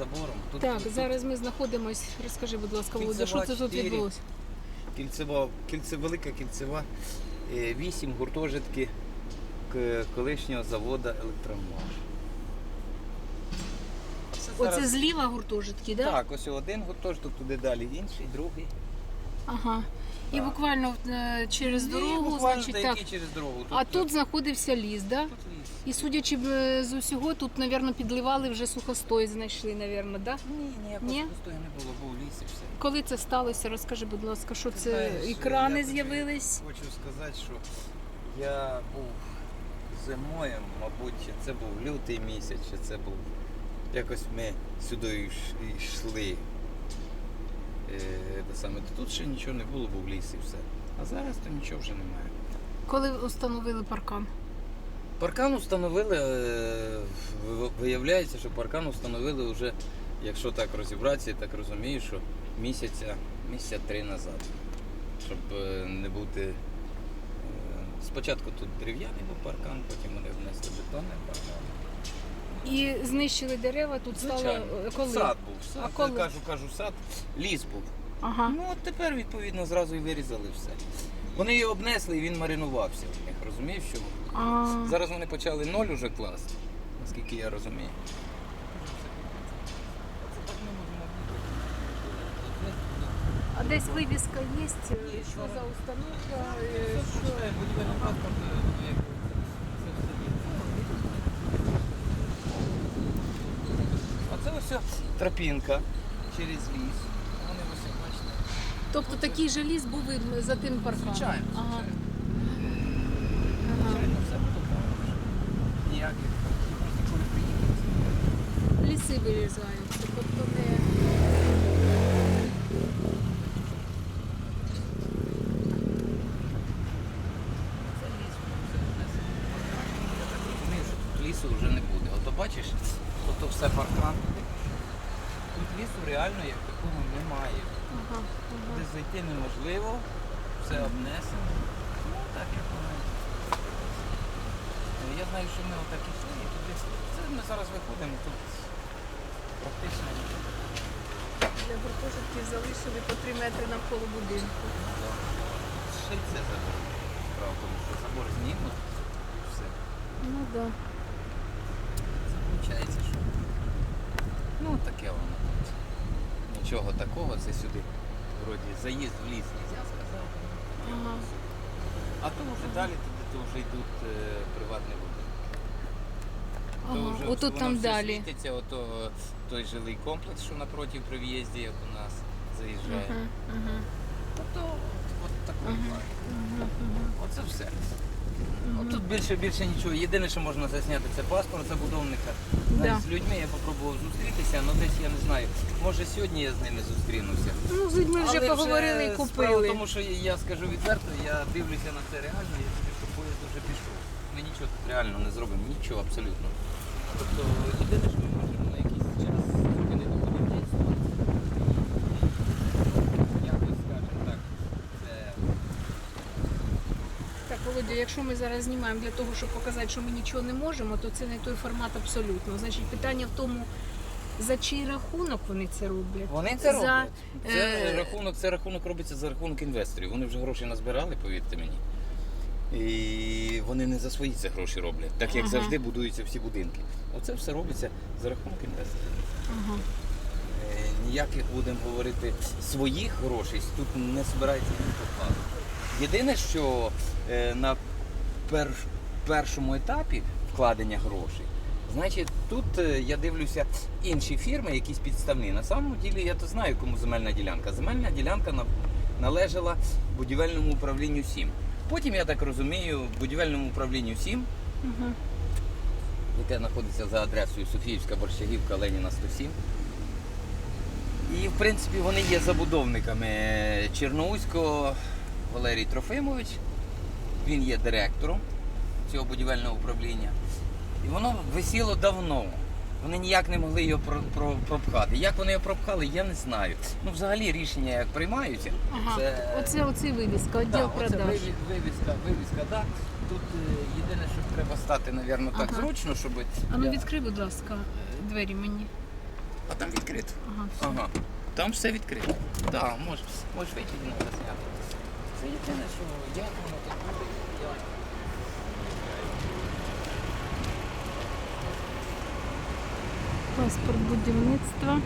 забором. Тут, Так, тут зараз ми знаходимось. Розкажи, будь ласка, Володя, що Кільцева це тут 4. відбулося? кільцева, кільце, велика кільцева, е, вісім гуртожитки к- колишнього заводу електромаш. Це Оце зараз- зліва гуртожитки, да? Так, ось один гуртожиток, туди далі інший, другий. Ага. І буквально е, через дорогу, значить, так. через дорогу. А тут знаходився ліс, да? тут ліс. І судячи б, з усього, тут, мабуть, підливали вже сухостой, знайшли, мабуть, да? Ні, ніякого Ні? пустої не було, був ліс і все. Коли це сталося, розкажи, будь ласка, що це знаєш, я крани тобі з'явились? Хочу сказати, що я був зимою, мабуть, чи це був лютий місяць, чи це був. Якось ми сюди йш- йшли. Те саме. Тут ще нічого не було, був ліс і все. А зараз то нічого вже немає. Коли встановили паркан? Паркан установили, е, виявляється, що паркан установили вже, якщо так розібратися, я так розумію, що місяця, місяця три назад. Щоб е, не бути. е, Спочатку тут дерев'яний був паркан, потім вони внесли бетонний паркан. І знищили дерева, тут стало Звичайно. коли? Сад був. Сад, А коли? кажу, кажу, сад, ліс був. Ага. Ну от тепер, відповідно, зразу і вирізали все. Вони його обнесли і він маринувався в них, розумієш, що? А, Зараз вони почали ноль уже класти, наскільки я розумію. а десь вивіска є, що за установка, е, що... А це ось тропінка через ліс. Тобто такий же ліс був і за тим парканом? Звичайно, Ага. Звичайно, все було правильно. Ніяких. Просто коли приїхали. Ліси вирізаються, тобто не... Це ліс, тут лісу вже не буде. Ото бачиш, ото все паркан. Тут лісу реально як такого немає. Ага, ага. Де зайти неможливо, все обнесено. Ну так як воно. є. Я знаю, що ми отак ішли і туди. Це ми зараз виходимо тут практично нічого. Для гуртожитків залишили по 3 метри навколо будинку. Ще й це забор. Справа тому, що забор знімуть і все. Ну так. Да. Це виходить. Ну таке воно тут. Нічого такого, це сюди. Вроді заїзд в ліс нельзя сказати. Ага. А то вже далі туди то вже йдуть е, приватні будинки. То Ага. вже Отут воно там все далі. світиться, ото е, той жилий комплекс, що напроти при в'їзді, як у нас заїжджає. Ага, ага, Ото от такий Ага. ага, ага. Оце все. От тут більше більше нічого. Єдине, що можна засняти, це паспорт забудовника. Да. З людьми я попробував зустрітися, але десь я не знаю. Може сьогодні я з ними зустрінуся. Ну, з людьми вже Але поговорили і справа в купили. тому, що я скажу відверто, я дивлюся на це реально, я собі що поїзд вже пішов. Ми нічого тут реально не зробимо, нічого абсолютно. Тобто єдине, що ми можемо на якийсь час зупинити будівництво. і Якось скажемо так. Це Так, Володя, якщо ми зараз знімаємо для того, щоб показати, що ми нічого не можемо, то це не той формат абсолютно. Значить, питання в тому, за чий рахунок вони це роблять. Вони це За, роблять. Це е, рахунок, це рахунок робиться за рахунок інвесторів. Вони вже гроші назбирали, повірте мені. І вони не за свої це гроші роблять, так як Ага. завжди будуються всі будинки. Оце все робиться за рахунок інвесторів. Ага. Е, Ніяких будемо говорити своїх грошей тут не збирається ніхто вкладати. Єдине, що е, на перш- першому етапі вкладення грошей, значить, тут е, я дивлюся інші фірми, якісь підставні. На самому ділі я то знаю, кому земельна ділянка. Земельна ділянка на- належала будівельному управлінню 7. Потім, я так розумію, будівельному управлінню 7 Ага. яке знаходиться за адресою Софіївська Борщагівка Леніна 107. І в принципі вони є забудовниками Черноуського Валерій Трофимович. Він є директором цього будівельного управління. І воно висіло давно. Вони ніяк не могли його про- про- пропхати. Як вони його пропхали, я не знаю. Ну, взагалі рішення як приймаються. Ага. Це- Оце, оце вивіска, відділ Да, оце продаж. виві- вивіска, вивіска, да. Тут е, єдине, що треба стати, напевно, так Ага. зручно, щоб. А ну відкрий, будь ласка, двері мені. А там відкрито. Ага. Ага. Там все відкрито. Так, можеш, можеш вийти і надо зняти. Це єдине, що буде. я- Паспорт будівництва.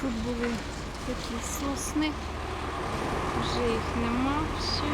Тут були такі сосни, вже їх нема ще.